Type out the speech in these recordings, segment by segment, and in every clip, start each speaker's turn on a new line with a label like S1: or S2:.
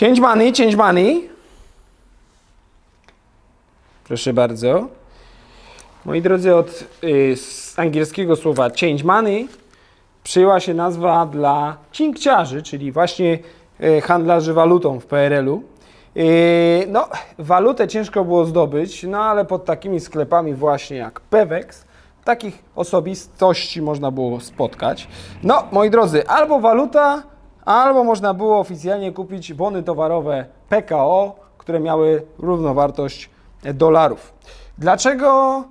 S1: Change money, change money. Proszę bardzo. Moi drodzy, od y, z angielskiego słowa change money przyjęła się nazwa dla cinkciarzy, czyli właśnie y, handlarzy walutą w PRL-u. Y, no, walutę ciężko było zdobyć, no ale pod takimi sklepami właśnie jak Pewex, takich osobistości można było spotkać. No, moi drodzy, albo waluta, albo można było oficjalnie kupić bony towarowe PKO, które miały równowartość dolarów. Dlaczego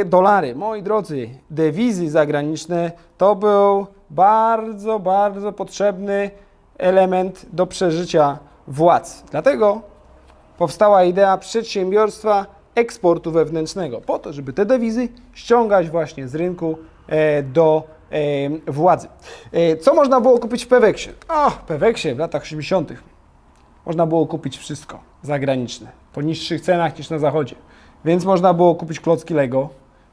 S1: y, dolary? Moi drodzy, dewizy zagraniczne to był bardzo, bardzo potrzebny element do przeżycia władz. Dlatego powstała idea przedsiębiorstwa eksportu wewnętrznego, po to, żeby te dewizy ściągać właśnie z rynku e, do władzy. E, co można było kupić w Peweksie? O, w Peweksie w latach 80. można było kupić wszystko zagraniczne po niższych cenach niż na zachodzie. Więc można było kupić klocki Lego,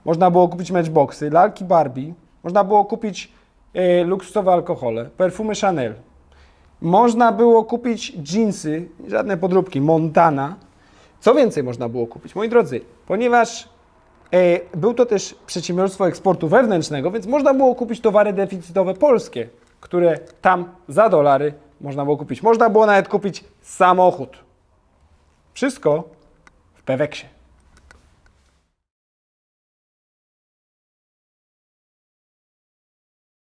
S1: można było kupić matchboxy, lalki Barbie, można było kupić e, luksusowe alkohole, perfumy Chanel, można było kupić jeansy, żadne podróbki, Montana. Co więcej można było kupić? Moi drodzy, ponieważ e, był to też przedsiębiorstwo eksportu wewnętrznego, więc można było kupić towary deficytowe polskie, które tam za dolary można było kupić. Można było nawet kupić samochód. Wszystko w Peweksie.